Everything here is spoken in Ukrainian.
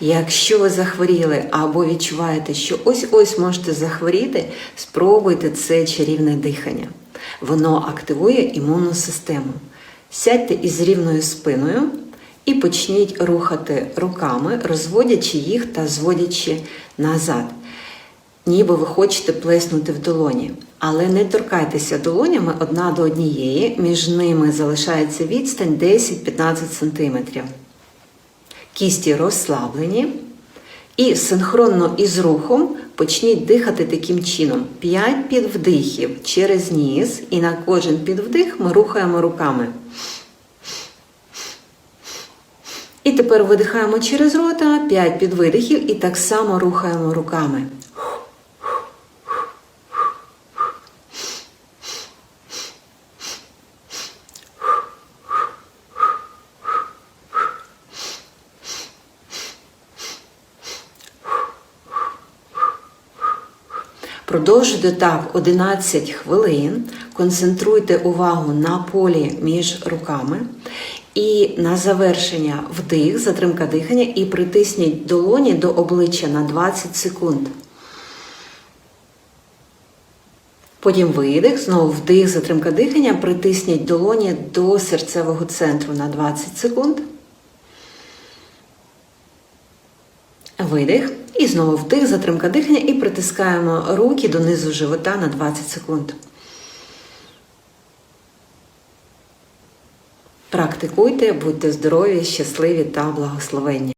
Якщо ви захворіли або відчуваєте, що ось-ось можете захворіти, спробуйте це чарівне дихання. Воно активує імунну систему. Сядьте із рівною спиною і почніть рухати руками, розводячи їх та зводячи назад. Ніби ви хочете плеснути в долоні. Але не торкайтеся долонями одна до однієї, між ними залишається відстань 10-15 см. Кісті розслаблені. І синхронно із рухом почніть дихати таким чином: 5 підвдихів через ніс, і на кожен підвдих ми рухаємо руками. І тепер видихаємо через рота 5 підвидихів і так само рухаємо руками. Продовжуйте так 11 хвилин, концентруйте увагу на полі між руками. І на завершення вдих, затримка дихання, і притисніть долоні до обличчя на 20 секунд. Потім видих, знову вдих, затримка дихання, притисніть долоні до серцевого центру на 20 секунд. Видих. І знову вдих, затримка дихання і притискаємо руки донизу живота на 20 секунд. Практикуйте, будьте здорові, щасливі та благословенні.